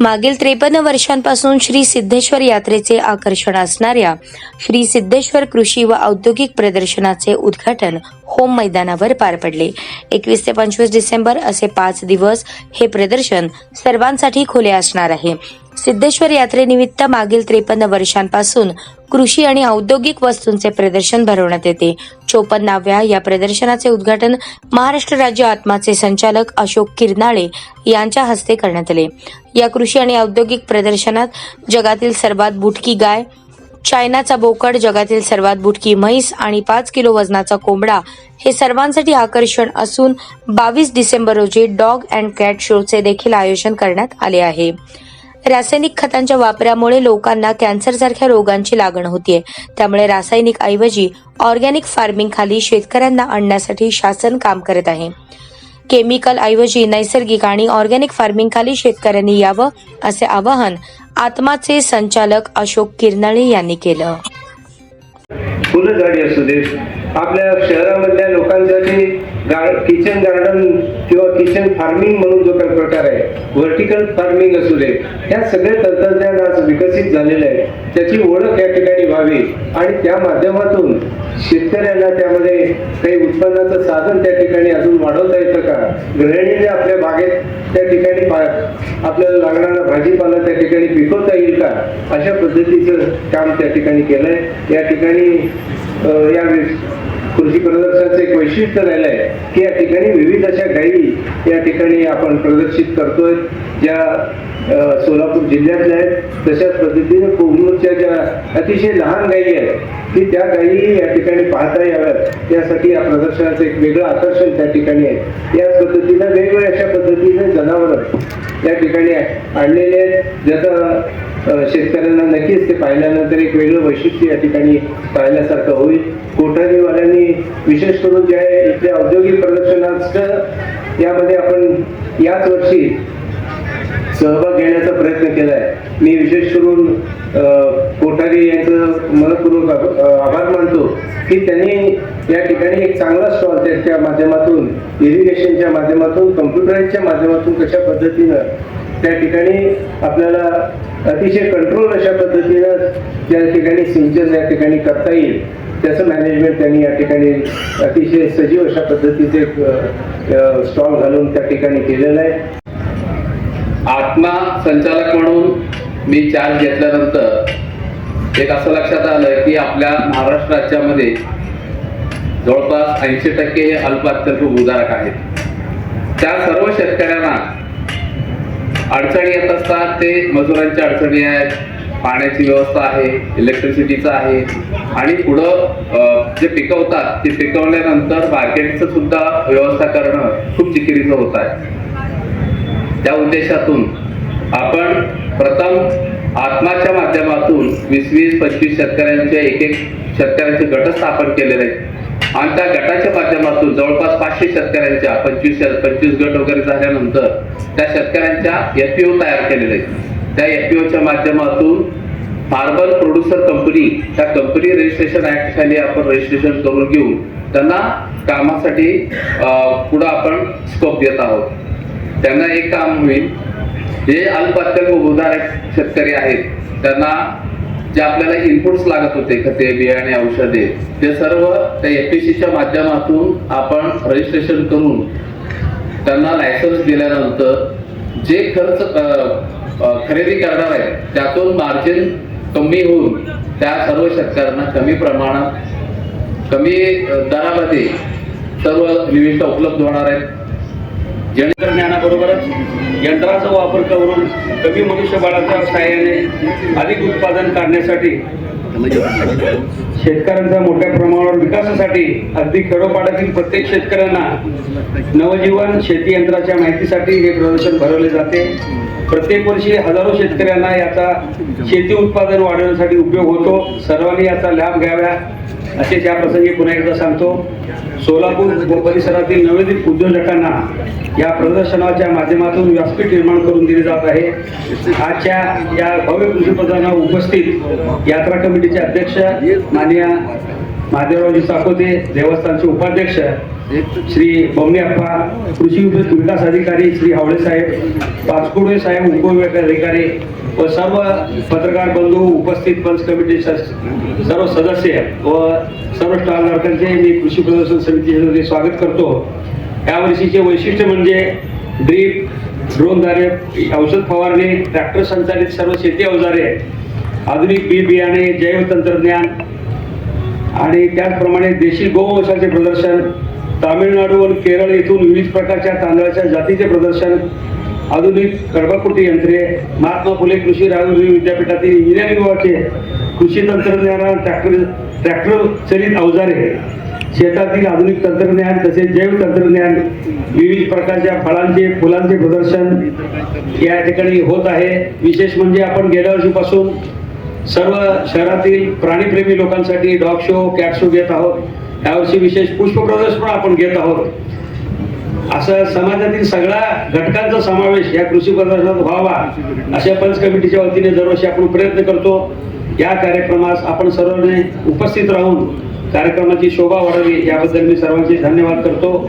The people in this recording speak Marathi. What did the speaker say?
मागील त्रेपन्न वर्षांपासून श्री सिद्धेश्वर यात्रेचे आकर्षण असणाऱ्या श्री सिद्धेश्वर कृषी व औद्योगिक प्रदर्शनाचे उद्घाटन होम मैदानावर पार पडले. एकवीस ते पंचवीस डिसेंबर असे पाच दिवस हे प्रदर्शन सर्वांसाठी खुले असणार आहे. सिद्धेश्वर यात्रेनिमित्त मागील त्रेपन्न वर्षांपासून कृषी आणि औद्योगिक वस्तूंचे प्रदर्शन भरवण्यात येते. चोपन्नाव्या या प्रदर्शनाचे उद्घाटन महाराष्ट्र राज्य आत्माचे संचालक अशोक किरनाळे यांच्या हस्ते करण्यात आले. या कृषी आणि औद्योगिक प्रदर्शनात जगातील सर्वात बुटकी गाय चायनाचा बोकड जगातील सर्वात बुटकी म्हैस आणि पाच किलो वजनाचा कोंबडा हे सर्वांसाठी आकर्षण असून बावीस डिसेंबर रोजी डॉग अँड कॅट शोचे देखील आयोजन करण्यात आले आहे. रासायनिक खतांच्या वापरामुळे लोकांना कॅन्सरसारख्या रोगांची लागण होतीये. त्यामुळे रासायनिक ऐवजी ऑर्गॅनिक फार्मिंग खाली शेतकऱ्यांना आणण्यासाठी शासन काम करत आहे. केमिकल ऐवजी नैसर्गिक आणि ऑर्गॅनिक फार्मिंग खाली शेतकऱ्यांनी यावं असे आवाहन आत्माचे संचालक अशोक किरनाळे यांनी केलं. फुलं झाडी असू दे. आपल्या शहरामधल्या लोकांसाठी किचन गार्डन किंवा किचन फार्मिंग म्हणून जो काही प्रकार आहे व्हर्टिकल फार्मिंग असू दे ह्या सगळे तंत्रज्ञान विकसित झालेलं आहे त्याची ओळख या ठिकाणी व्हावी. आणि त्या माध्यमातून शेतकऱ्यांना त्यामध्ये काही उत्पन्नाचं साधन त्या ठिकाणी अजून वाढवता येतं का? गृहिणीने आपल्या बागेत त्या ठिकाणी पा- आपल्याला लागणारा भाजीपाला त्या ठिकाणी पिकवता येईल का? अशा पद्धतीचं काम त्या ठिकाणी केलंय. या ठिकाणी या कृषी प्रदर्शनाचं एक वैशिष्ट्य राहिलं आहे की या ठिकाणी विविध अशा गायी या ठिकाणी आपण प्रदर्शित करतोय ज्या सोलापूर जिल्ह्यातल्या आहेत. तशाच पद्धतीने कोगनूरच्या ज्या अतिशय लहान गायी आहेत की त्या गायी या ठिकाणी पाहता याव्यात. यासाठी या प्रदर्शनाचं एक वेगळं आकर्षण त्या ठिकाणी आहे. याच पद्धतीनं वेगवेगळ्या अशा पद्धतीने जनावरं या ठिकाणी आणलेले आहेत. ज्याचा शेतकऱ्यांना नक्कीच ते पाहिल्यानंतर एक वेगळं वैशिष्ट्य या ठिकाणी पाहिल्यासारखं होईल. कोठारीवाल्यांनी विशेष करून जे आहे इथल्या औद्योगिक प्रदर्शनाचं यामध्ये आपण याच वर्षी सहभाग घेण्याचा प्रयत्न केलाय. मी विशेष करून अं, कोठारी यांचं मनपूर्वक आभार मानतो की त्यांनी या ठिकाणी एक चांगला स्टॉल त्याच्या माध्यमातून इरिगेशनच्या माध्यमातून कम्प्युटराईजच्या माध्यमातून कशा पद्धतीनं त्या ठिकाणी आपल्याला अतिशय कंट्रोल अशा पद्धतीनं त्या ठिकाणी सिंचन या ठिकाणी करता येईल. त्याचं मॅनेजमेंट त्यांनी या ठिकाणी अतिशय सजीव अशा पद्धतीचे स्टॉल घालून त्या ठिकाणी केलेलं आहे. आत्मा संचालक म्हणून मी चार्ज घेतल्यानंतर एक असं लक्षात आलं की आपल्या महाराष्ट्र राज्यामध्ये जवळपास ऐंशी टक्के हे अल्प अत्यल्प भूधारक आहेत. त्या सर्व शेतकऱ्यांना अडचणी येत असतात ते मजुरांच्या अडचणी आहेत पाण्याची व्यवस्था आहे इलेक्ट्रिसिटीचं आहे. आणि पुढं जे पिकवतात ते पिकवल्यानंतर मार्केटचं सुद्धा व्यवस्था करणं खूप चिकिरीचं होत आहे. त्या उद्देशातून आपण प्रथम आत्माच्या माध्यमातून वीस वीस पंचवीस शेतकऱ्यांचे एक एक शेतकऱ्यांचे गट स्थापन केलेले आहेत आणि त्या गटाच्या माध्यमातून जवळपास पाचशे शेतकऱ्यांच्या पंचवीस पंचवीस गट वगैरे झाल्यानंतर त्या शेतकऱ्यांच्या एफपीओ तयार केलेले आहेत. त्या एफपीओच्या माध्यमातून फार्मर प्रोड्युसर कंपनी त्या कंपनी रजिस्ट्रेशन ऍक्ट खाली आपण रजिस्ट्रेशन करून घेऊन त्यांना कामासाठी पुढं आपण स्कोप देत आहोत. त्यांना एक काम होईल. जे अल्प अत्यल्प शेतकरी आहेत त्यांना जे आपल्याला इनपुट्स लागत होते खते बियाणे औषधे ते सर्व त्या एपीसीच्या माध्यमातून आपण रजिस्ट्रेशन करून त्यांना लायसन्स दिल्यानंतर जे खर्च खरेदी करणार आहे त्यातून मार्जिन कमी होऊन त्या सर्व शेतकऱ्यांना कमी प्रमाणात कमी दरामध्ये सर्व निविष्ठा उपलब्ध होणार आहेत. जेणेकरून ज्ञानाबरोबरच यंत्राचा वापर करून कमी मनुष्यबळाच्या सहाय्याने अधिक उत्पादन काढण्यासाठी शेतकऱ्यांचा मोठ्या प्रमाणावर विकासासाठी अगदी खेडोपाड्यातील प्रत्येक शेतकऱ्यांना नवजीवन शेती यंत्राच्या माहितीसाठी हे प्रदर्शन भरवले जाते. प्रत्येक वर्षी हजारो शेतकऱ्यांना याचा शेती उत्पादन वाढवण्यासाठी उपयोग होतो. सर्वांनी याचा लाभ घ्यावा. असे या प्रसंगी पुन्हा एकदा सांगतो सोलापूर परिसरातील नवोदित उद्योजकांना या प्रदर्शनाच्या माध्यमातून व्यासपीठ निर्माण करून दिले जात आहे. आजच्या या भव्य कृषी उपस्थित यात्रा कमिटीचे अध्यक्ष माननीय महादेवरावजी साकोते देवस्थानचे उपाध्यक्ष श्री बमणेप्पा कृषी विकास अधिकारी श्री हावळे साहेब पाचपुडे साहेब उपविभाग अधिकारी व सर्व पत्रकार बंधू उपस्थित पंच कमिटी सर्व सदस्य व सर्व स्टॉलधारकांचे मी कृषी प्रदर्शन समितीचे स्वागत करतो. या वर्षीचे वैशिष्ट्य म्हणजे ड्रीप ड्रोनद्वारे औषध फवारणी ट्रॅक्टर संचालित सर्व शेती अवजारे आधुनिक बी बियाणे जैव तंत्रज्ञान आणि त्याचप्रमाणे देशी गोवंशाचे प्रदर्शन तामिळनाडू आणि केरळ येथून विविध प्रकारच्या तांदळाच्या जातीचे प्रदर्शन आधुनिक कडबाकुटी यंत्रे महात्मा फुले कृषी राजकीय विद्यापीठातील इंजिनिअरिंग विभागाचे कृषी तंत्रज्ञान ट्रॅक्टर ट्रॅक्टर चलित अवजारे शेतातील आधुनिक तंत्रज्ञान तसेच जैव तंत्रज्ञान विविध प्रकारच्या फळांचे फुलांचे प्रदर्शन या ठिकाणी होत आहे. विशेष म्हणजे आपण गेल्या वर्षीपासून सर्व शहरातील प्राणीप्रेमी लोकांसाठी डॉग शो कॅट शो घेत आहोत. यावर्षी विशेष पुष्प प्रदर्शन पण आपण घेत आहोत. असं समाजातील सगळ्या घटकांचा समावेश या कृषी प्रदर्शनात व्हावा अशा पंच कमिटीच्या वतीने दरवर्षी आपण प्रयत्न करतो. या कार्यक्रमास आपण सर्वांनी उपस्थित राहून कार्यक्रमाची शोभा वाढावी याबद्दल मी सर्वांचे धन्यवाद करतो.